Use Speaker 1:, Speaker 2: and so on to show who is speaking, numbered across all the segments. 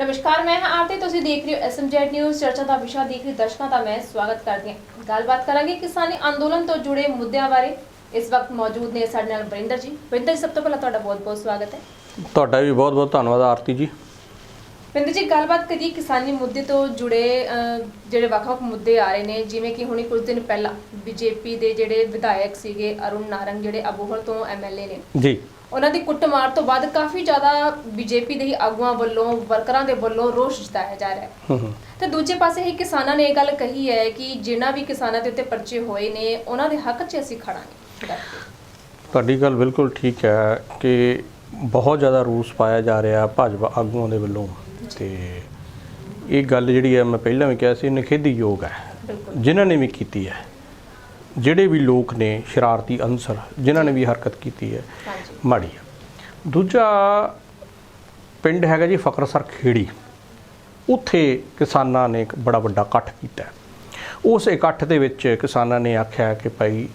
Speaker 1: ਨਮਸਕਾਰ ਮੈਂ ਹਾਂ ਆਰਤੀ। ਤੁਸੀਂ ਦੇਖ ਰਹੇ ਹੋ ਐਸਐਮਜੈਡ ਨਿਊਜ਼ ਚਰਚਾ ਦਾ ਵਿਸ਼ਾ ਦੇਖ ਰਹੇ ਦਰਸ਼ਕਾਂ ਦਾ ਮੈਂ ਸਵਾਗਤ ਕਰਦੀ ਹਾਂ। ਗੱਲਬਾਤ ਕਰਾਂਗੇ ਕਿਸਾਨੀ ਅੰਦੋਲਨ ਤੋਂ ਜੁੜੇ ਮੁੱਦਿਆਂ ਬਾਰੇ। ਇਸ ਵਕਤ ਮੌਜੂਦ ਨੇ ਸਾਡੇ ਨਾਲ ਵਰਿੰਦਰ ਜੀ। ਵਰਿੰਦਰ ਜੀ ਸਭ ਤੋਂ ਪਹਿਲਾਂ ਤੁਹਾਡਾ ਬਹੁਤ-ਬਹੁਤ ਸਵਾਗਤ ਹੈ।
Speaker 2: ਤੁਹਾਡਾ ਵੀ ਬਹੁਤ ਬਹੁਤ ਧੰਨਵਾਦ ਆਰਤੀ ਜੀ।
Speaker 1: ਵਰਿੰਦਰ ਜੀ ਗੱਲਬਾਤ ਕਰੀਏ ਕਿਸਾਨੀ ਮੁੱਦੇ ਤੋਂ ਜੁੜੇ ਜਿਹੜੇ ਵੱਖ-ਵੱਖ ਮੁੱਦੇ ਆ ਰਹੇ ਨੇ। ਜਿਵੇਂ ਕਿ ਹੁਣੇ ਕੁਝ ਦਿਨ ਪਹਿਲਾਂ ਬੀਜੇਪੀ ਦੇ ਜਿਹੜੇ ਵਿਧਾਇਕ ਸੀਗੇ ਅਰੁਣ ਨਾਰੰਗ ਜਿਹੜੇ ਅਬੋਹਰ ਤੋਂ ਐਮਐਲਏ ਨੇ।
Speaker 2: ਜੀ।
Speaker 1: ਉਹਨਾਂ ਦੀ ਕੁੱਟਮਾਰ ਤੋਂ ਬਾਅਦ ਕਾਫੀ ਜ਼ਿਆਦਾ ਬੀਜੇਪੀ ਦੇ ਹੀ ਆਗੂਆਂ ਵੱਲੋਂ ਵਰਕਰਾਂ ਦੇ ਵੱਲੋਂ ਰੋਸ ਜਤਾਇਆ ਜਾ ਰਿਹਾ ਹੈ।
Speaker 2: ਹੂੰ ਹੂੰ।
Speaker 1: ਤੇ ਦੂਜੇ ਪਾਸੇ ਹੀ ਕਿਸਾਨਾਂ ਨੇ ਇਹ ਗੱਲ ਕਹੀ ਹੈ ਕਿ ਜਿਨ੍ਹਾਂ ਵੀ ਕਿਸਾਨਾਂ ਦੇ ਉੱਤੇ ਪਰਚੇ ਹੋਏ ਨੇ ਉਹਨਾਂ ਦੇ ਹੱਕ 'ਚ ਅਸੀਂ ਖੜਾਂਗੇ।
Speaker 2: ਤੁਹਾਡੀ ਗੱਲ ਬਿਲਕੁਲ ਠੀਕ ਹੈ ਕਿ ਬਹੁਤ ਜ਼ਿਆਦਾ ਰੂਸ ਪਾਇਆ ਜਾ ਰਿਹਾ ਭਾਜਪਾ ਆਗੂਆਂ ਦੇ ਵੱਲੋਂ। ਤੇ ਇਹ ਗੱਲ ਜਿਹੜੀ ਹੈ ਮੈਂ ਪਹਿਲਾਂ ਵੀ ਕਿਹਾ ਸੀ ਨਿਖੇਧੀਯੋਗ ਹੈ।
Speaker 1: ਬਿਲਕੁਲ।
Speaker 2: ਜਿਨ੍ਹਾਂ ਨੇ ਵੀ ਕੀਤੀ ਹੈ ਜਿਹੜੇ ਵੀ ਲੋਕ ਨੇ ਸ਼ਰਾਰਤੀ ਅਨਸਰ ਜਿਨ੍ਹਾਂ ਨੇ ਵੀ ਹਰਕਤ ਕੀਤੀ ਹੈ ਮਾੜੀ ਦੂਜਾ ਪਿੰਡ ਹੈਗਾ ਜੀ ਫਕਰਸਰ ਖੇੜੀ। ਉੱਥੇ ਕਿਸਾਨਾਂ ਨੇ ਇੱਕ ਬੜਾ ਵੱਡਾ ਇਕੱਠ ਕੀਤਾ। ਉਸ ਇਕੱਠ ਦੇ ਵਿੱਚ ਕਿਸਾਨਾਂ ਨੇ ਆਖਿਆ ਕਿ ਭਾਈ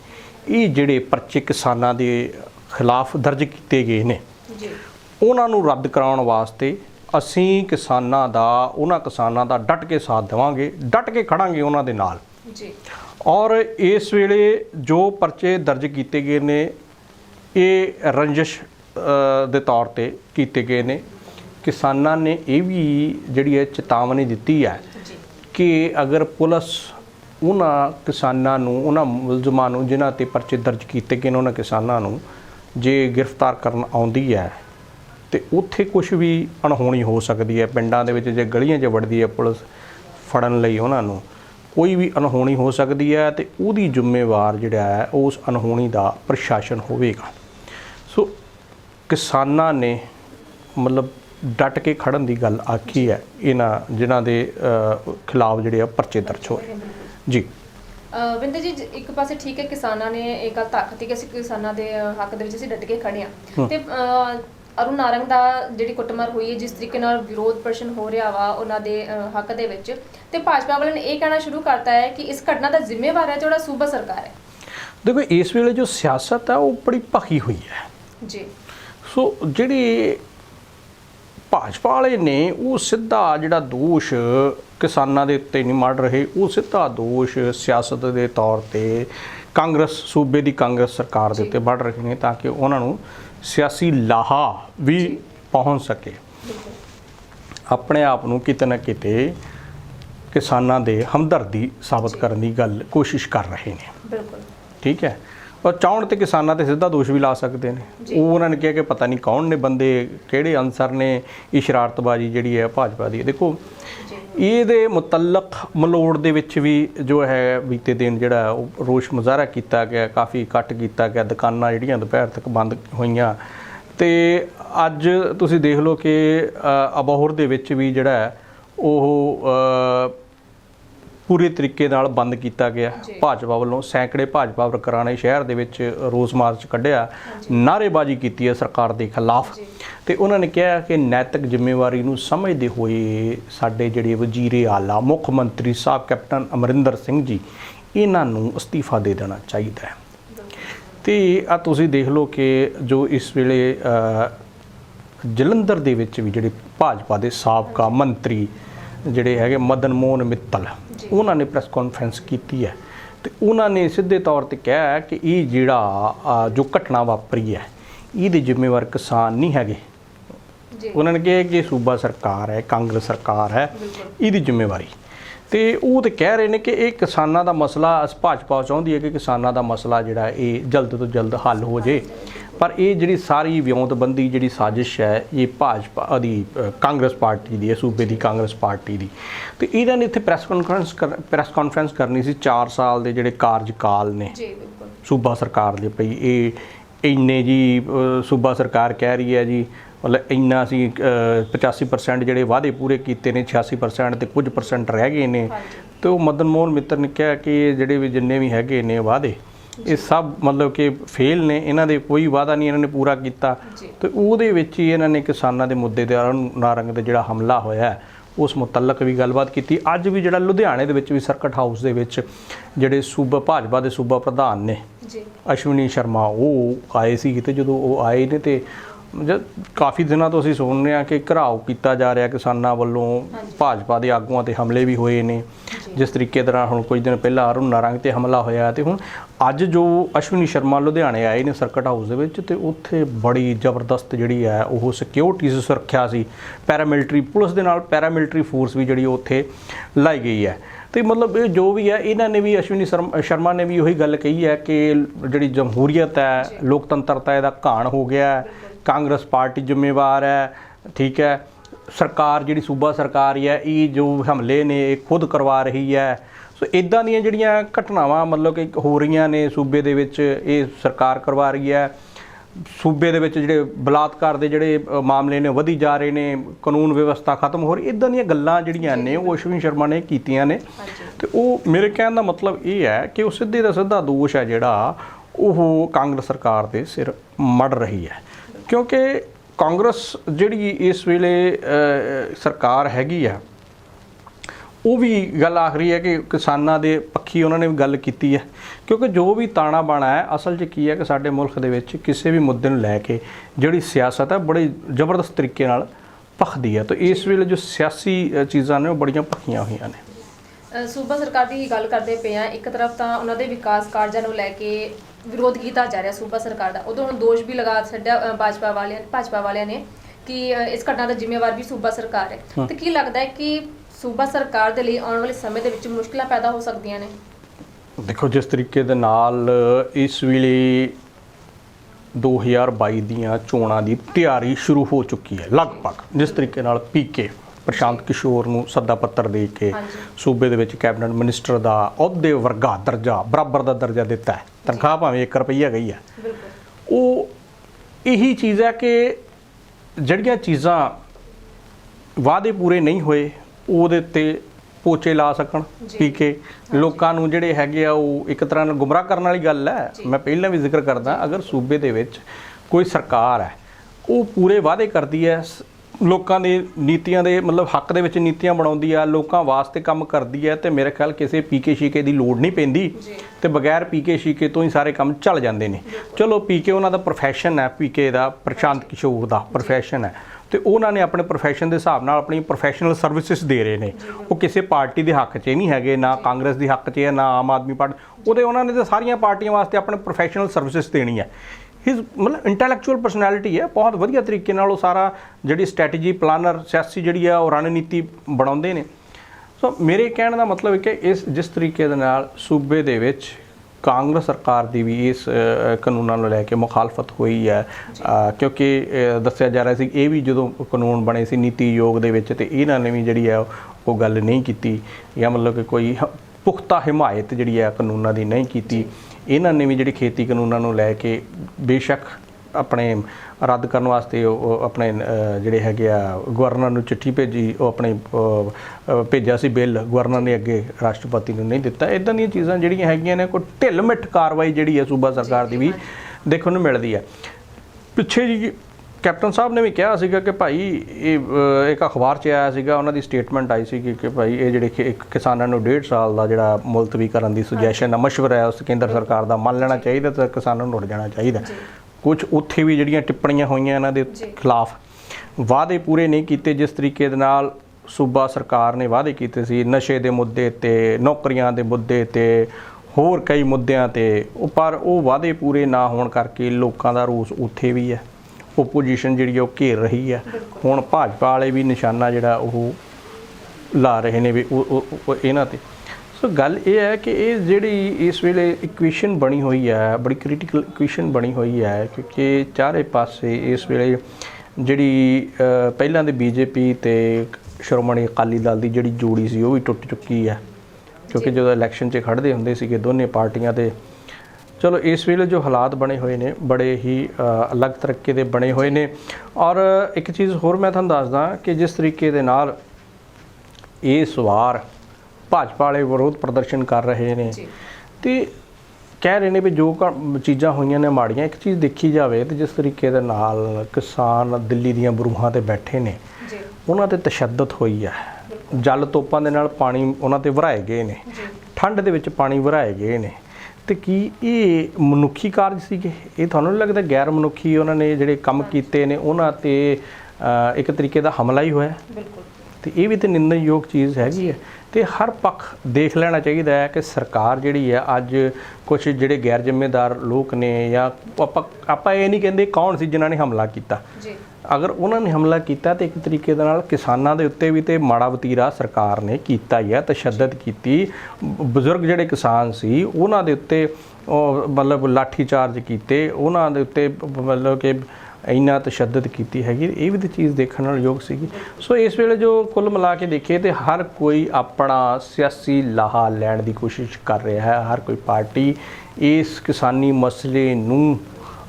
Speaker 2: ਇਹ ਜਿਹੜੇ ਪਰਚੇ ਕਿਸਾਨਾਂ ਦੇ ਖਿਲਾਫ ਦਰਜ ਕੀਤੇ ਗਏ ਨੇ
Speaker 1: ਜੀ।
Speaker 2: ਉਹਨਾਂ ਨੂੰ ਰੱਦ ਕਰਾਉਣ ਵਾਸਤੇ ਅਸੀਂ ਕਿਸਾਨਾਂ ਦਾ ਉਹਨਾਂ ਕਿਸਾਨਾਂ ਦਾ ਡਟ ਕੇ ਸਾਥ ਦੇਵਾਂਗੇ ਡਟ ਕੇ ਖੜਾਂਗੇ ਉਹਨਾਂ ਦੇ ਨਾਲ।
Speaker 1: ਜੀ।
Speaker 2: ਔਰ ਇਸ ਵੇਲੇ ਜੋ ਪਰਚੇ ਦਰਜ ਕੀਤੇ ਗਏ ਨੇ ਇਹ ਰੰਜਿਸ਼ ਦੇ ਤੌਰ ਤੇ ਕੀਤੇ ਗਏ ਨੇ। ਕਿਸਾਨਾਂ ਨੇ ਇਹ ਵੀ ਜਿਹੜੀ ਹੈ ਚੇਤਾਵਨੀ ਦਿੱਤੀ ਹੈ ਕਿ ਅਗਰ ਪੁਲਿਸ ਉਹਨਾਂ ਕਿਸਾਨਾਂ ਨੂੰ ਉਹਨਾਂ ਮੁਲਜ਼ਮਾਂ ਨੂੰ ਜਿਨ੍ਹਾਂ ਤੇ ਪਰਚੇ ਦਰਜ ਕੀਤੇ ਗਏ ਨੇ ਉਹਨਾਂ ਕਿਸਾਨਾਂ ਨੂੰ ਜੇ ਗ੍ਰਿਫਤਾਰ ਕਰਨ ਆਉਂਦੀ ਹੈ ਤੇ ਉੱਥੇ ਕੁਝ ਵੀ ਅਣਹੋਣੀ ਹੋ ਸਕਦੀ ਹੈ। ਪਿੰਡਾਂ ਦੇ ਵਿੱਚ ਜੇ ਗਲੀਆਂ 'ਚ ਵੜਦੀ ਹੈ ਪੁਲਿਸ ਫੜਨ ਲਈ ਉਹਨਾਂ ਨੂੰ ਕੋਈ ਵੀ ਅਣਹੋਣੀ ਹੋ ਸਕਦੀ ਹੈ ਤੇ ਉਹਦੀ ਜ਼ਿੰਮੇਵਾਰ ਜਿਹੜਾ ਹੈ ਉਸ ਅਣਹੋਣੀ ਦਾ ਪ੍ਰਸ਼ਾਸਨ ਹੋਵੇਗਾ। ਸੋ ਕਿਸਾਨਾਂ ਨੇ ਮਤਲਬ ਡਟ ਕੇ ਖੜਨ ਦੀ ਗੱਲ ਆਖੀ ਹੈ ਇਹਨਾਂ ਜਿਨ੍ਹਾਂ ਦੇ ਖਿਲਾਫ ਜਿਹੜੇ ਆ ਪਰਚੇ ਦਰਜ ਹੋਏ। ਜੀ।
Speaker 1: ਵਿੰਦਰ ਜੀ ਇੱਕ ਪਾਸੇ ਠੀਕ ਹੈ ਕਿਸਾਨਾਂ ਨੇ ਇਹ ਗੱਲ ਤਾਕਤ ਕਿ ਅਸੀਂ ਕਿਸਾਨਾਂ ਦੇ ਹੱਕ ਦੇ ਵਿੱਚ ਅਸੀਂ ਡਟ ਕੇ ਖੜੇ ਹਾਂ। ਤੇ ਅਰੁਣ ਨਾਰੰਗ ਦਾ ਜਿਹੜੀ ਕੁੱਟਮਾਰ ਹੋਈ ਹੈ ਜਿਸ ਤਰੀਕੇ ਨਾਲ ਵਿਰੋਧ ਪ੍ਰਸ਼ਨ ਹੋ ਰਿਹਾ ਵਾ ਉਹਨਾਂ ਦੇ ਹੱਕ ਦੇ ਵਿੱਚ ਤੇ ਭਾਜਪਾ ਵਾਲਿਆਂ ਨੇ ਇਹ ਕਹਿਣਾ ਸ਼ੁਰੂ ਕਰਤਾ ਹੈ ਕਿ ਇਸ ਘਟਨਾ ਦਾ ਜ਼ਿੰਮੇਵਾਰ ਹੈ ਜਿਹੜਾ ਸੂਬਾ ਸਰਕਾਰ ਹੈ।
Speaker 2: ਦੇਖੋ ਇਸ ਵੇਲੇ ਜੋ ਸਿਆਸਤ ਹੈ ਉਹ ਬੜੀ ਭਖੀ ਹੋਈ ਹੈ।
Speaker 1: ਜੀ।
Speaker 2: ਸੋ ਜਿਹੜੀ ਭਾਜਪਾ ਵਾਲੇ ਨੇ ਉਹ ਸਿੱਧਾ ਜਿਹੜਾ ਦੋਸ਼ ਕਿਸਾਨਾਂ ਦੇ ਉੱਤੇ ਨਹੀਂ ਮੜ ਰਹੇ ਉਹ ਸਿੱਧਾ ਦੋਸ਼ ਸਿਆਸਤ ਦੇ ਤੌਰ ਤੇ ਕਾਂਗਰਸ ਸੂਬੇ ਦੀ ਕਾਂਗਰਸ ਸਰਕਾਰ ਦੇ ਉੱਤੇ ਮੜ ਰਹੇ ਨੇ ਤਾਂ ਕਿ ਉਹਨਾਂ ਨੂੰ ਸਿਆਸੀ ਲਾਹਾ ਵੀ ਪਹੁੰਚ ਸਕੇ। ਆਪਣੇ ਆਪ ਨੂੰ ਕਿਤੇ ਨਾ ਕਿਤੇ ਕਿਸਾਨਾਂ ਦੇ ਹਮਦਰਦੀ ਸਾਬਤ ਕਰਨ ਦੀ ਗੱਲ ਕੋਸ਼ਿਸ਼ ਕਰ ਰਹੇ ਨੇ।
Speaker 1: ਬਿਲਕੁਲ।
Speaker 2: ਠੀਕ ਹੈ? ਔਰ ਚਾਹਣ ਤੇ ਕਿਸਾਨਾਂ ਤੇ ਸਿੱਧਾ ਦੋਸ਼ ਵੀ ਲਾ ਸਕਦੇ ਨੇ। ਉਹ ਉਹਨਾਂ ਨੇ ਕਿਹਾ ਕਿ ਪਤਾ ਨਹੀਂ ਕੌਣ ਨੇ ਬੰਦੇ ਕਿਹੜੇ ਅਨਸਰ ਨੇ ਇਹ ਸ਼ਰਾਰਤਬਾਜ਼ੀ ਜਿਹੜੀ ਹੈ ਭਾਜਪਾ ਦੀ। ਦੇਖੋ ਇਹਦੇ ਮੁਤਲਕ ਮਲੋੜ ਦੇ ਵਿੱਚ ਵੀ ਜੋ ਹੈ ਬੀਤੇ ਦਿਨ ਜਿਹੜਾ ਉਹ ਰੋਸ਼ ਮੁਜ਼ਾਹਰਾ ਕੀਤਾ ਗਿਆ ਕਾਫੀ ਇਕੱਠ ਕੀਤਾ ਗਿਆ ਦੁਕਾਨਾਂ ਜਿਹੜੀਆਂ ਦੁਪਹਿਰ ਤੱਕ ਬੰਦ ਹੋਈਆਂ। ਤੇ ਅੱਜ ਤੁਸੀਂ ਦੇਖ ਲਓ ਕਿ ਅਬੋਹਰ ਦੇ ਵਿੱਚ ਵੀ ਜਿਹੜਾ ਉਹ ਪੂਰੇ ਤਰੀਕੇ ਨਾਲ ਬੰਦ ਕੀਤਾ ਗਿਆ। ਭਾਜਪਾ ਵੱਲੋਂ ਸੈਂਕੜੇ ਭਾਜਪਾ ਵਰਕਰਾਂ ਨੇ ਸ਼ਹਿਰ ਦੇ ਵਿੱਚ ਰੋਸ ਮਾਰਚ ਕੱਢਿਆ ਨਾਅਰੇਬਾਜ਼ੀ ਕੀਤੀ ਹੈ ਸਰਕਾਰ ਦੇ ਖਿਲਾਫ। ਤੇ ਉਹਨਾਂ ਨੇ ਕਿਹਾ ਕਿ ਨੈਤਿਕ ਜ਼ਿੰਮੇਵਾਰੀ ਨੂੰ ਸਮਝਦੇ ਹੋਏ ਸਾਡੇ ਜਿਹੜੇ ਵਜ਼ੀਰੇ ਆਲਾ ਮੁੱਖ ਮੰਤਰੀ ਸਾਹਿਬ ਕੈਪਟਨ ਅਮਰਿੰਦਰ ਸਿੰਘ ਜੀ ਇਹਨਾਂ ਨੂੰ ਅਸਤੀਫਾ ਦੇ ਦੇਣਾ ਚਾਹੀਦਾ ਹੈ ਤੇ ਆ ਤੁਸੀਂ ਦੇਖ ਲਓ ਕਿ ਜੋ ਇਸ ਵੇਲੇ ਜਲੰਧਰ ਦੇ ਵਿੱਚ ਵੀ ਜਿਹੜੇ ਭਾਜਪਾ ਦੇ ਸਾਬਕਾ ਮੰਤਰੀ ਜਿਹੜੇ ਹੈਗੇ ਮਦਨ ਮੋਹਨ ਮਿੱਤਲ। ਉਹਨਾਂ ਨੇ ਪ੍ਰੈਸ ਕਾਨਫਰੰਸ ਕੀਤੀ ਹੈ ਤੇ ਉਹਨਾਂ ਨੇ ਸਿੱਧੇ ਤੌਰ ਤੇ ਕਿਹਾ ਹੈ ਕਿ ਇਹ ਜਿਹੜਾ ਜੋ ਘਟਨਾ ਵਾਪਰੀ ਹੈ ਇਹਦੇ ਜ਼ਿੰਮੇਵਾਰ ਕਿਸਾਨ ਨਹੀਂ ਹੈਗੇ।
Speaker 1: ਜੀ।
Speaker 2: ਉਹਨਾਂ ਨੇ ਕਿਹਾ ਕਿ ਸੂਬਾ ਸਰਕਾਰ ਹੈ ਕਾਂਗਰਸ ਸਰਕਾਰ ਹੈ ਇਹਦੀ ਜ਼ਿੰਮੇਵਾਰੀ। ਤੇ ਉਹ ਤੇ ਕਹਿ ਰਹੇ ਨੇ ਕਿ ਇਹ ਕਿਸਾਨਾਂ ਦਾ ਮਸਲਾ ਅਸ ਭਾਜਪਾ ਚਾਹੁੰਦੀ ਹੈ ਕਿ ਕਿਸਾਨਾਂ ਦਾ ਮਸਲਾ ਜਿਹੜਾ ਇਹ ਜਲਦ ਤੋਂ ਜਲਦ ਹੱਲ ਹੋ ਜੇ। ਪਰ ਇਹ ਜਿਹੜੀ ਸਾਰੀ ਵਿਉਂਤਬੰਦੀ ਜਿਹੜੀ ਸਾਜ਼ਿਸ਼ ਹੈ ਇਹ ਭਾਜਪਾ ਦੀ ਕਾਂਗਰਸ ਪਾਰਟੀ ਦੀ ਹੈ ਸੂਬੇ ਦੀ ਕਾਂਗਰਸ ਪਾਰਟੀ ਦੀ। ਤੇ ਇਹਨਾਂ ਨੇ ਇੱਥੇ ਪ੍ਰੈਸ ਕਾਨਫਰੰਸ ਪ੍ਰੈਸ ਕਾਨਫਰੰਸ ਕਰਨੀ ਸੀ 4 ਸਾਲ ਦੇ ਜਿਹੜੇ ਕਾਰਜਕਾਲ ਨੇ।
Speaker 1: ਜੀ ਬਿਲਕੁਲ।
Speaker 2: ਸੂਬਾ ਸਰਕਾਰ ਦੇ ਪਈ ਇਹ ਇੰਨੇ ਜੀ ਸੂਬਾ ਸਰਕਾਰ ਕਹਿ ਰਹੀ ਹੈ ਜੀ ਮਤਲਬ ਇੰਨਾ ਅਸੀਂ ਅ, 85% ਜਿਹੜੇ ਵਾਅਦੇ ਪੂਰੇ ਕੀਤੇ ਨੇ 86% ਤੇ ਕੁਝ ਪਰਸੈਂਟ ਰਹਿ ਗਏ ਨੇ। ਤੇ ਉਹ ਮਦਨ ਮੋਹਨ ਮਿੱਤਰ ਨੇ ਕਿਹਾ ਕਿ ਜਿਹੜੇ ਵੀ ਜਿੰਨੇ ਵੀ ਹੈਗੇ ਨੇ ਵਾਅਦੇ ਇਹ ਸਭ ਮਤਲਬ ਕਿ ਫੇਲ ਨੇ ਇਹਨਾਂ ਦੇ ਕੋਈ ਵਾਅਦਾ ਨਹੀਂ ਇਹਨਾਂ ਨੇ ਪੂਰਾ ਕੀਤਾ। ਤੇ ਉਹਦੇ ਵਿੱਚ ਹੀ ਇਹਨਾਂ ਨੇ ਕਿਸਾਨਾਂ ਦੇ ਮੁੱਦੇ ਤੇ ਨਾਰੰਗ ਦਾ ਜਿਹੜਾ ਹਮਲਾ ਹੋਇਆ ਉਸ ਮੁਤਲਕ ਵੀ ਗੱਲਬਾਤ ਕੀਤੀ। ਅੱਜ ਵੀ ਜਿਹੜਾ ਲੁਧਿਆਣੇ ਦੇ ਵਿੱਚ ਵੀ ਸਰਕਟ ਹਾਊਸ ਦੇ ਵਿੱਚ ਜਿਹੜੇ ਸੂਬਾ ਭਾਜਪਾ ਦੇ ਸੂਬਾ ਪ੍ਰਧਾਨ ਨੇ
Speaker 1: ਜੀ।
Speaker 2: ਅਸ਼ਵਨੀ ਸ਼ਰਮਾ ਉਹ ਆਏ ਸੀ ਤੇ ਜਦੋਂ ਉਹ ਆਏ ਨੇ ਤੇ ਜ- ਕਾਫੀ ਦਿਨਾਂ ਤੋਂ ਅਸੀਂ ਸੁਣ ਰਹੇ ਹਾਂ ਕਿ ਘਰਾਓ ਕੀਤਾ ਜਾ ਰਿਹਾ ਕਿਸਾਨਾਂ ਵੱਲੋਂ। ਭਾਜਪਾ ਦੇ ਆਗੂਆਂ ਤੇ ਹਮਲੇ ਵੀ ਹੋਏ ਨੇ। ਜਿਸ ਤਰੀਕੇ ਦੇ ਨਾਲ ਹੁਣ ਕੁਝ ਦਿਨ ਪਹਿਲਾਂ ਅਰੁਣ ਨਾਰੰਗ ਤੇ ਹਮਲਾ ਹੋਇਆ ਤੇ ਹੁਣ ਅੱਜ ਜੋ ਅਸ਼ਵਨੀ ਸ਼ਰਮਾ ਲੁਧਿਆਣੇ ਆਏ ਨੇ ਸਰਕਟ ਹਾਊਸ ਦੇ ਵਿੱਚ ਤੇ ਉੱਥੇ ਬੜੀ ਜ਼ਬਰਦਸਤ ਜਿਹੜੀ ਹੈ ਉਹ ਸਿਕਿਉਰਿਟੀ ਸੁਰੱਖਿਆ ਸੀ। ਪੈਰਾਮਿਲਟਰੀ ਪੁਲਿਸ ਦੇ ਨਾਲ ਪੈਰਾਮਿਲਟਰੀ ਫੋਰਸ ਵੀ ਜਿਹੜੀ ਉੱਥੇ ਲਾਈ ਗਈ ਹੈ। ਤੇ ਮਤਲਬ ਇਹ ਜੋ ਵੀ ਹੈ ਇਹਨਾਂ ਨੇ ਵੀ ਅਸ਼ਵਨੀ ਸ਼ਰਮ- ਸ਼ਰਮਾ ਨੇ ਵੀ ਉਹੀ ਗੱਲ ਕਹੀ ਹੈ ਕਿ ਜਿਹੜੀ ਜਮਹੂਰੀਅਤ ਹੈ ਲੋਕਤੰਤਰਤਾ ਇਹਦਾ ਘਾਣ ਹੋ ਗਿਆ ਹੈ। ਕਾਂਗਰਸ ਪਾਰਟੀ ਜ਼ਿੰਮੇਵਾਰ ਹੈ ਠੀਕ ਹੈ। ਸਰਕਾਰ ਜਿਹੜੀ ਸੂਬਾ ਸਰਕਾਰ ਹੀ ਹੈ ਇਹ ਜੋ ਹਮਲੇ ਨੇ ਇਹ ਖੁਦ ਕਰਵਾ ਰਹੀ ਹੈ। ਸੋ ਇਦਾਂ ਦੀਆਂ ਜਿਹੜੀਆਂ ਘਟਨਾਵਾਂ ਮਤਲਬ ਕਿ ਹੋ ਰਹੀਆਂ ਨੇ ਸੂਬੇ ਦੇ ਵਿੱਚ ਇਹ ਸਰਕਾਰ ਕਰਵਾ ਰਹੀ ਹੈ। ਸੂਬੇ ਦੇ ਵਿੱਚ ਜਿਹੜੇ ਬਲਾਤਕਾਰ ਦੇ ਜਿਹੜੇ ਮਾਮਲੇ ਨੇ ਵਧੀ ਜਾ ਰਹੇ ਨੇ ਕਾਨੂੰਨ ਵਿਵਸਥਾ ਖਤਮ ਹੋ ਰਹੀ ਇਦਾਂ ਦੀਆਂ ਗੱਲਾਂ ਜਿਹੜੀਆਂ ਨੇ ਉਹ ਅਸ਼ਵਨੀ ਸ਼ਰਮਾ ਨੇ ਕੀਤੀਆਂ ਨੇ। ਤੇ ਉਹ ਮੇਰੇ ਕਹਿਣ ਦਾ ਮਤਲਬ ਇਹ ਹੈ ਕਿ ਉਹ ਸਿੱਧੇ ਦਾ ਸਿੱਧਾ ਦੋਸ਼ ਹੈ ਜਿਹੜਾ ਉਹ ਕਾਂਗਰਸ ਸਰਕਾਰ ਦੇ ਸਿਰ ਮੜ ਰਹੀ ਹੈ। ਕਿਉਂਕਿ ਕਾਂਗਰਸ ਜਿਹੜੀ ਇਸ ਵੇਲੇ ਸਰਕਾਰ ਹੈਗੀ ਆ, ਉਹ ਵੀ ਗੱਲ ਆਖ ਰਹੀ ਹੈ ਕਿ ਕਿਸਾਨਾਂ ਦੇ ਪੱਖੀ ਉਹਨਾਂ ਨੇ ਵੀ ਗੱਲ ਕੀਤੀ ਹੈ। ਕਿਉਂਕਿ ਜੋ ਵੀ ਤਾਣਾ ਬਾਣਾ ਹੈ, ਅਸਲ 'ਚ ਕੀ ਹੈ ਕਿ ਸਾਡੇ ਮੁਲਕ ਦੇ ਵਿੱਚ ਕਿਸੇ ਵੀ ਮੁੱਦੇ ਨੂੰ ਲੈ ਕੇ ਜਿਹੜੀ ਸਿਆਸਤ ਹੈ, ਬੜੇ ਜ਼ਬਰਦਸਤ ਤਰੀਕੇ ਨਾਲ ਭਖਦੀ ਹੈ। ਤਾਂ ਇਸ ਵੇਲੇ ਜੋ ਸਿਆਸੀ ਚੀਜ਼ਾਂ ਨੇ, ਉਹ ਬੜੀਆਂ ਭਖੀਆਂ ਹੋਈਆਂ ਨੇ।
Speaker 1: ਸੂਬਾ ਸਰਕਾਰ ਦੀ ਗੱਲ ਕਰਦੇ ਪਏ ਆ ਇੱਕ ਤਰਫ ਤਾਂ ਉਹਨਾਂ ਦੇ ਵਿਕਾਸ ਕਾਰਜਾਂ ਨੂੰ ਲੈ ਕੇ ਵਿਰੋਧ ਕੀਤਾ ਜਾ ਰਿਹਾ ਸੂਬਾ ਸਰਕਾਰ ਦਾ। ਉਦੋਂ ਹੁਣ ਦੋਸ਼ ਵੀ ਲਗਾ ਛੱਡਿਆ ਭਾਜਪਾ ਵਾਲਿਆਂ ਭਾਜਪਾ ਵਾਲਿਆਂ ਨੇ ਕਿ ਇਸ ਘਟਨਾ ਦਾ ਜ਼ਿੰਮੇਵਾਰ ਵੀ ਸੂਬਾ ਸਰਕਾਰ ਹੈ। ਤੇ ਕੀ ਲੱਗਦਾ ਹੈ ਕਿ ਸੂਬਾ ਸਰਕਾਰ ਦੇ ਲਈ ਆਉਣ ਵਾਲੇ ਸਮੇਂ ਦੇ ਵਿੱਚ ਮੁਸ਼ਕਲਾਂ ਪੈਦਾ ਹੋ ਸਕਦੀਆਂ ਨੇ?
Speaker 2: ਦੇਖੋ ਜਿਸ ਤਰੀਕੇ ਦੇ ਨਾਲ ਇਸ ਵੇਲੇ 2022 ਦੀਆਂ ਚੋਣਾਂ ਦੀ ਤਿਆਰੀ ਸ਼ੁਰੂ ਹੋ ਚੁੱਕੀ ਹੈ ਲਗਭਗ। ਜਿਸ ਤਰੀਕੇ ਨਾਲ ਪੀਕੇ ਪ੍ਰਸ਼ਾਂਤ ਕਿਸ਼ੋਰ ਨੂੰ ਸੱਦਾ ਪੱਤਰ ਦੇ ਕੇ। ਸੂਬੇ ਦੇ ਵਿੱਚ ਕੈਬਨਿਟ ਮਿਨਿਸਟਰ ਦਾ ਅਹੁਦੇ ਵਰਗਾ ਦਰਜਾ ਬਰਾਬਰ ਦਾ ਦਰਜਾ ਦਿੱਤਾ ਹੈ। ਤਨਖਾਹ ਭਾਵੇਂ 1 ਰੁਪਈਆ ਗਈ ਹੈ। ਉਹ ਇਹੀ ਚੀਜ਼ ਹੈ ਕਿ ਜਿਹੜੀਆਂ ਚੀਜ਼ਾਂ ਵਾਅਦੇ ਪੂਰੇ ਨਹੀਂ ਹੋਏ ਉਹਦੇ ਤੇ ਪੋਚੇ ਲਾ ਸਕਣ। ਪੀ ਕੇ। ਲੋਕਾਂ ਨੂੰ ਜਿਹੜੇ ਹੈਗੇ ਆ ਉਹ ਇੱਕ ਤਰ੍ਹਾਂ ਨਾਲ ਗੁੰਮਰਾਹ ਕਰਨ ਵਾਲੀ ਗੱਲ ਹੈ। ਮੈਂ ਪਹਿਲਾਂ ਵੀ ਜ਼ਿਕਰ ਕਰਦਾ ਅਗਰ ਸੂਬੇ ਦੇ ਵਿੱਚ ਕੋਈ ਸਰਕਾਰ ਹੈ ਉਹ ਪੂਰੇ ਵਾਅਦੇ ਕਰਦੀ ਹੈ ਲੋਕਾਂ ਦੇ ਨੀਤੀਆਂ ਦੇ ਮਤਲਬ ਹੱਕ ਦੇ ਵਿੱਚ ਨੀਤੀਆਂ ਬਣਾਉਂਦੀ ਆ ਲੋਕਾਂ ਵਾਸਤੇ ਕੰਮ ਕਰਦੀ ਹੈ ਤੇ ਮੇਰੇ ਖਿਆਲ ਕਿਸੇ ਪੀਕੇ ਸ਼ੀਕੇ ਦੀ ਲੋੜ ਨਹੀਂ ਪੈਂਦੀ। ਤੇ ਬਗੈਰ ਪੀਕੇ ਸ਼ੀਕੇ ਤੋਂ ਹੀ ਸਾਰੇ ਕੰਮ ਚੱਲ ਜਾਂਦੇ ਨੇ। ਚਲੋ ਪੀਕੇ ਉਹਨਾਂ ਦਾ ਪ੍ਰੋਫੈਸ਼ਨ ਹੈ ਪੀਕੇ ਦਾ ਪ੍ਰਸ਼ਾਂਤ ਕਿਸ਼ੋਰ ਦਾ ਪ੍ਰੋਫੈਸ਼ਨ ਹੈ। ਤੇ ਉਹਨਾਂ ਨੇ ਆਪਣੇ ਪ੍ਰੋਫੈਸ਼ਨ ਦੇ ਹਿਸਾਬ ਨਾਲ ਆਪਣੀ ਪ੍ਰੋਫੈਸ਼ਨਲ ਸਰਵਿਸਿਜ਼ ਦੇ ਰਹੇ ਨੇ। ਉਹ ਕਿਸੇ ਪਾਰਟੀ ਦੇ ਹੱਕ 'ਚ ਨਹੀਂ ਹੈਗੇ ਨਾ ਕਾਂਗਰਸ ਦੀ ਹੱਕ 'ਚ ਹੈ ਨਾ ਆਮ ਆਦਮੀ ਪਾਰਟੀ। ਉਹਦੇ ਉਹਨਾਂ ਨੇ ਤਾਂ ਸਾਰੀਆਂ ਪਾਰਟੀਆਂ ਵਾਸਤੇ ਆਪਣੇ ਪ੍ਰੋਫੈਸ਼ਨਲ ਸਰਵਿਸਿਜ਼ ਦੇਣੀ ਹੈ। ਹਿਸ ਮਤਲਬ ਇੰਟੈਲੈਕਚੁਅਲ ਪਰਸਨੈਲਿਟੀ ਹੈ ਬਹੁਤ ਵਧੀਆ ਤਰੀਕੇ ਨਾਲ ਉਹ ਸਾਰਾ ਜਿਹੜੀ ਸਟ੍ਰੈਟਜੀ ਪਲਾਨਰ ਸਿਆਸੀ ਜਿਹੜੀ ਆ ਉਹ ਰਣਨੀਤੀ ਬਣਾਉਂਦੇ ਨੇ। ਸੋ ਮੇਰੇ ਕਹਿਣ ਦਾ ਮਤਲਬ ਹੈ ਕਿ ਇਸ ਜਿਸ ਤਰੀਕੇ ਦੇ ਨਾਲ ਸੂਬੇ ਦੇ ਵਿੱਚ ਕਾਂਗਰਸ ਸਰਕਾਰ ਦੀ ਵੀ ਇਸ ਕਾਨੂੰਨਾਂ ਨੂੰ ਲੈ ਕੇ ਮੁਖਾਲਫਤ ਹੋਈ ਹੈ। ਕਿਉਂਕਿ ਦੱਸਿਆ ਜਾ ਰਿਹਾ ਸੀ ਇਹ ਵੀ ਜਦੋਂ ਕਾਨੂੰਨ ਬਣੇ ਸੀ ਨੀਤੀ ਆਯੋਗ ਦੇ ਵਿੱਚ ਤੇ ਇਹਨਾਂ ਨੇ ਵੀ ਜਿਹੜੀ ਹੈ ਉਹ ਗੱਲ ਨਹੀਂ ਕੀਤੀ ਜਾਂ ਮਤਲਬ ਕਿ ਕੋਈ ਪੁਖਤਾ ਹਿਮਾਇਤ ਜਿਹੜੀ ਹੈ ਕਾਨੂੰਨਾਂ ਦੀ ਨਹੀਂ ਕੀਤੀ। ਇਹਨਾਂ ਨੇ ਵੀ ਜਿਹੜੀ ਖੇਤੀ ਕਾਨੂੰਨਾਂ ਨੂੰ ਲੈ ਕੇ ਬੇਸ਼ੱਕ ਆਪਣੇ ਰੱਦ ਕਰਨ ਵਾਸਤੇ ਉਹ ਆਪਣੇ ਜਿਹੜੇ ਹੈਗੇ ਆ, ਗਵਰਨਰ ਨੂੰ ਚਿੱਠੀ ਭੇਜੀ, ਉਹ ਆਪਣੇ ਭੇਜਿਆ ਸੀ ਬਿੱਲ, ਗਵਰਨਰ ਨੇ ਅੱਗੇ ਰਾਸ਼ਟਰਪਤੀ ਨੂੰ ਨਹੀਂ ਦਿੱਤਾ। ਇਦਾਂ ਦੀਆਂ ਚੀਜ਼ਾਂ ਜਿਹੜੀਆਂ ਹੈਗੀਆਂ ਨੇ, ਕੋਈ ਢਿੱਲ ਮਿੱਠ ਕਾਰਵਾਈ ਜਿਹੜੀ ਹੈ ਸੂਬਾ ਸਰਕਾਰ ਦੀ ਵੀ ਦੇਖਣ ਨੂੰ ਮਿਲਦੀ ਹੈ। ਪਿੱਛੇ ਜੀ ਕੈਪਟਨ ਸਾਹਿਬ ਨੇ ਵੀ ਕਿਹਾ ਸੀਗਾ ਕਿ ਭਾਈ ਇਹ ਇੱਕ ਅਖਬਾਰ 'ਚ ਆਇਆ ਸੀਗਾ ਉਹਨਾਂ ਦੀ ਸਟੇਟਮੈਂਟ ਆਈ ਸੀ ਕਿ ਭਾਈ ਇਹ ਜਿਹੜੇ ਇੱਕ ਕਿਸਾਨਾਂ ਨੂੰ 1.5 ਸਾਲ ਦਾ ਜਿਹੜਾ ਮੁਲਤਵੀ ਕਰਨ ਦੀ ਸੁਜੈਸ਼ਨ ਹੈ ਮਸ਼ਵਰਾ ਹੈ ਉਸ ਕੇਂਦਰ ਸਰਕਾਰ ਦਾ ਮੰਨ ਲੈਣਾ ਚਾਹੀਦਾ ਤੇ ਕਿਸਾਨਾਂ ਨੂੰ ਉੱਠ ਜਾਣਾ ਚਾਹੀਦਾ। ਕੁਝ ਉੱਥੇ ਵੀ ਜਿਹੜੀਆਂ ਟਿੱਪਣੀਆਂ ਹੋਈਆਂ ਇਹਨਾਂ ਦੇ। ਖਿਲਾਫ ਵਾਅਦੇ ਪੂਰੇ ਨਹੀਂ ਕੀਤੇ ਜਿਸ ਤਰੀਕੇ ਦੇ ਨਾਲ ਸੂਬਾ ਸਰਕਾਰ ਨੇ ਵਾਅਦੇ ਕੀਤੇ ਸੀ ਨਸ਼ੇ ਦੇ ਮੁੱਦੇ ਤੇ ਨੌਕਰੀਆਂ ਦੇ ਮੁੱਦੇ ਤੇ ਹੋਰ ਕਈ ਮੁੱਦਿਆਂ ਤੇ ਪਰ ਉਹ ਵਾਅਦੇ ਪੂਰੇ ਨਾ ਹੋਣ ਕਰਕੇ ਲੋਕਾਂ ਦਾ ਰੋਸ ਉੱਥੇ ਵੀ ਹੈ ਓਪੋਜੀਸ਼ਨ ਜਿਹੜੀ ਆ ਉਹ ਘੇਰ ਰਹੀ ਹੈ ਹੁਣ ਭਾਜਪਾ ਵਾਲੇ ਵੀ ਨਿਸ਼ਾਨਾ ਜਿਹੜਾ ਉਹ ਲਾ ਰਹੇ ਨੇ ਵੀ ਉਹ ਇਹਨਾਂ ਤੇ। ਸੋ ਗੱਲ ਇਹ ਹੈ ਕਿ ਇਹ ਜਿਹੜੀ ਇਸ ਵੇਲੇ ਇਕੁਏਸ਼ਨ ਬਣੀ ਹੋਈ ਹੈ ਬੜੀ ਕ੍ਰਿਟੀਕਲ ਇਕੁਏਸ਼ਨ ਬਣੀ ਹੋਈ ਹੈ ਕਿਉਂਕਿ ਚਾਰੇ ਪਾਸੇ ਇਸ ਵੇਲੇ ਜਿਹੜੀ ਪਹਿਲਾਂ ਦੇ ਬੀਜੇਪੀ ਤੇ ਸ਼੍ਰੋਮਣੀ ਅਕਾਲੀ ਦਲ ਦੀ ਜਿਹੜੀ ਜੋੜੀ ਸੀ ਉਹ ਵੀ ਟੁੱਟ ਚੁੱਕੀ ਹੈ ਕਿਉਂਕਿ ਜਦੋਂ ਇਲੈਕਸ਼ਨ 'ਚ ਖੜਦੇ ਹੁੰਦੇ ਸੀਗੇ ਦੋਨੇ ਪਾਰਟੀਆਂ ਤੇ ਚਲੋ ਇਸ ਵੇਲੇ ਜੋ ਹਾਲਾਤ ਬਣੇ ਹੋਏ ਨੇ ਬੜੇ ਹੀ ਅਲੱਗ ਤਰੀਕੇ ਦੇ ਬਣੇ ਹੋਏ ਨੇ। ਔਰ ਇੱਕ ਚੀਜ਼ ਹੋਰ ਮੈਂ ਤੁਹਾਨੂੰ ਦੱਸਦਾ ਕਿ ਜਿਸ ਤਰੀਕੇ ਦੇ ਨਾਲ ਇਸ ਵਾਰ ਭਾਜਪਾ ਵਾਲੇ ਵਿਰੋਧ ਪ੍ਰਦਰਸ਼ਨ ਕਰ ਰਹੇ ਨੇ ਤੇ ਕਹਿ ਰਹੇ ਨੇ ਵੀ ਜੋ ਚੀਜ਼ਾਂ ਹੋਈਆਂ ਨੇ ਮਾੜੀਆਂ ਇੱਕ ਚੀਜ਼ ਦੇਖੀ ਜਾਵੇ ਤੇ ਜਿਸ ਤਰੀਕੇ ਦੇ ਨਾਲ ਕਿਸਾਨ ਦਿੱਲੀ ਦੀਆਂ ਬਰੂਹਾਂ ਤੇ ਬੈਠੇ ਨੇ ਉਹਨਾਂ ਤੇ ਤਸ਼ੱਦਦ ਹੋਈ ਹੈ ਜਲ ਤੋਪਾਂ ਦੇ ਨਾਲ ਪਾਣੀ ਉਹਨਾਂ ਤੇ ਵਰਾਏ ਗਏ ਨੇ। ਠੰਡ ਦੇ ਵਿੱਚ ਪਾਣੀ ਵਰਾਏ ਗਏ ਨੇ। ਤੇ ਕੀ ਇਹ ਮਨੁੱਖੀ ਕਾਰਜ ਸੀਗੇ? ਇਹ ਤੁਹਾਨੂੰ ਨਹੀਂ ਲੱਗਦਾ ਗੈਰ ਮਨੁੱਖੀ ਉਹਨਾਂ ਨੇ ਜਿਹੜੇ ਕੰਮ ਕੀਤੇ ਨੇ ਉਹਨਾਂ ਤੇ ਇੱਕ ਤਰੀਕੇ ਦਾ ਹਮਲਾ ਹੀ ਹੋਇਆ?
Speaker 1: ਬਿਲਕੁਲ।
Speaker 2: ਤੇ ਇਹ ਵੀ ਤੇ ਨਿੰਦਣਯੋਗ ਚੀਜ਼ ਹੈਗੀ ਹੈ। ਤੇ ਹਰ ਪੱਖ ਦੇਖ ਲੈਣਾ ਚਾਹੀਦਾ ਹੈ ਕਿ ਸਰਕਾਰ ਜਿਹੜੀ ਹੈ ਅੱਜ ਕੁਝ ਜਿਹੜੇ ਗੈਰ ਜ਼ਿੰਮੇਦਾਰ ਲੋਕ ਨੇ ਜਾਂ ਆਪਾਂ ਆਪਾਂ ਇਹ ਨਹੀਂ ਕਹਿੰਦੇ ਕੌਣ ਸੀ ਜਿਨ੍ਹਾਂ ਨੇ ਹਮਲਾ ਕੀਤਾ।
Speaker 1: ਜੀ।
Speaker 2: ਅਗਰ ਉਹਨਾਂ ਨੇ ਹਮਲਾ ਕੀਤਾ ਤੇ ਇੱਕ ਤਰੀਕੇ ਦੇ ਨਾਲ ਕਿਸਾਨਾਂ ਦੇ ਉੱਤੇ ਵੀ ਤੇ ਮਾੜਾ ਵਤੀਰਾ ਸਰਕਾਰ ਨੇ ਕੀਤਾ ਹੀ ਹੈ ਤਸ਼ੱਦਦ ਕੀਤੀ। ਬਜ਼ੁਰਗ ਜਿਹੜੇ ਕਿਸਾਨ ਸੀ, ਉਹਨਾਂ ਦੇ ਉੱਤੇ ਮਤਲਬ ਲਾਠੀ ਚਾਰਜ ਕੀਤੇ, ਉਹਨਾਂ ਦੇ ਉੱਤੇ ਮਤਲਬ ਕਿ ਇੰਨਾ ਤਸ਼ੱਦਦ ਕੀਤੀ ਹੈਗੀ। ਇਹ ਵੀ ਤੇ ਚੀਜ਼ ਦੇਖਣ ਨਾਲ ਯੋਗ ਸੀਗੀ। ਸੋ ਇਸ ਵੇਲੇ ਜੋ ਕੁੱਲ ਮਿਲਾ ਕੇ ਦੇਖੀਏ ਤੇ ਹਰ ਕੋਈ ਆਪਣਾ ਸਿਆਸੀ ਲਾਹਾ ਲੈਣ ਦੀ ਕੋਸ਼ਿਸ਼ ਕਰ ਰਿਹਾ ਹੈ। ਹਰ ਕੋਈ ਪਾਰਟੀ ਇਸ ਕਿਸਾਨੀ ਮਸਲੇ ਨੂੰ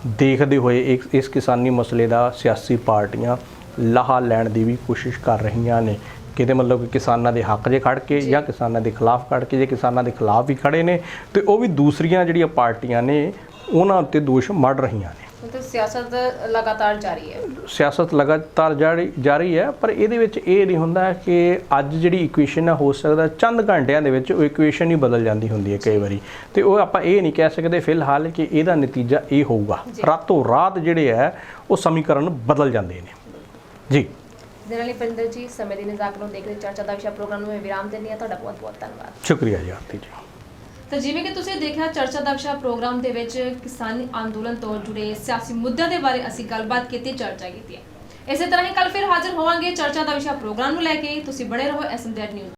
Speaker 2: ਦੇਖਦੇ ਹੋਏ ਇਸ ਕਿਸਾਨੀ ਮਸਲੇ ਦਾ ਸਿਆਸੀ ਪਾਰਟੀਆਂ ਲਾਹਾ ਲੈਣ ਦੀ ਵੀ ਕੋਸ਼ਿਸ਼ ਕਰ ਰਹੀਆਂ ਨੇ। ਕਿਤੇ ਮਤਲਬ ਕਿ ਕਿਸਾਨਾਂ ਦੇ ਹੱਕ 'ਚ ਖੜ ਕੇ ਜਾਂ ਕਿਸਾਨਾਂ ਦੇ ਖਿਲਾਫ ਖੜ ਕੇ ਜੇ ਕਿਸਾਨਾਂ ਦੇ ਖਿਲਾਫ ਵੀ ਖੜੇ ਨੇ ਤੇ ਉਹ ਵੀ ਦੂਸਰੀਆਂ ਜਿਹੜੀਆਂ ਪਾਰਟੀਆਂ ਨੇ ਉਹਨਾਂ ਉੱਤੇ ਦੋਸ਼ ਮੜ ਰਹੀਆਂ ਨੇ।
Speaker 1: ਮਤਲਬ ਸਿਆਸਤ ਲਗਾਤਾਰ ਜਾਰੀ ਹੈ।
Speaker 2: ਸਿਆਸਤ ਲਗਾਤਾਰ ਜਾਰੀ ਜਾਰੀ ਹੈ ਪਰ ਇਹਦੇ ਵਿੱਚ ਇਹ ਨਹੀਂ ਹੁੰਦਾ ਕਿ ਅੱਜ ਜਿਹੜੀ ਇਕੁਏਸ਼ਨ ਹੈ ਹੋ ਸਕਦਾ ਚੰਦ ਘੰਟਿਆਂ ਦੇ ਵਿੱਚ ਉਹ ਇਕੁਏਸ਼ਨ ਹੀ ਬਦਲ ਜਾਂਦੀ ਹੁੰਦੀ ਹੈ ਕਈ ਵਾਰੀ। ਤੇ ਉਹ ਆਪਾਂ ਇਹ ਨਹੀਂ ਕਹਿ ਸਕਦੇ ਫਿਲਹਾਲ ਕਿ ਇਹਦਾ ਨਤੀਜਾ ਇਹ ਹੋਊਗਾ। ਰਾਤੋਂ ਰਾਤ ਜਿਹੜੇ ਹੈ ਉਹ ਸਮੀਕਰਨ ਬਦਲ ਜਾਂਦੇ ਨੇ। ਜੀ।
Speaker 1: ਹੀ ਪਰਿੰਦਰ ਜੀ ਸਮੇਂ ਦੀ ਨਜ਼ਾਕਤ ਨੂੰ ਦੇਖਦੇ ਚਰਚਾ ਦਾ ਵਿਸ਼ਾ ਪ੍ਰੋਗਰਾਮ ਨੂੰ ਵਿਰਾਮ ਦਿੰਦੀ ਹਾਂ। ਤੁਹਾਡਾ ਬਹੁਤ ਬਹੁਤ ਧੰਨਵਾਦ।
Speaker 2: ਸ਼ੁਕਰੀਆ ਜੀ ਆਰਤੀ ਜੀ।
Speaker 1: ਤਾਂ ਜਿਵੇਂ ਕਿ ਤੁਸੀਂ ਦੇਖਿਆ, ਚਰਚਾ ਦਾ ਵਿਸ਼ਾ ਪ੍ਰੋਗਰਾਮ ਦੇ ਵਿੱਚ ਕਿਸਾਨੀ ਅੰਦੋਲਨ ਤੋਂ ਜੁੜੇ ਸਿਆਸੀ ਮੁੱਦਿਆਂ ਦੇ ਬਾਰੇ ਅਸੀਂ ਗੱਲਬਾਤ ਕੀਤੀ, ਚਰਚਾ ਕੀਤੀ ਹੈ। ਇਸੇ ਤਰ੍ਹਾਂ ਹੀ ਕੱਲ ਫਿਰ ਹਾਜ਼ਰ ਹੋਵਾਂਗੇ ਚਰਚਾ ਦਾ ਵਿਸ਼ਾ ਪ੍ਰੋਗਰਾਮ ਨੂੰ ਲੈ ਕੇ। ਤੁਸੀਂ ਬਣੇ ਰਹੋ ਐਸਐਮਜ਼ੈਡ ਨਿਊਜ਼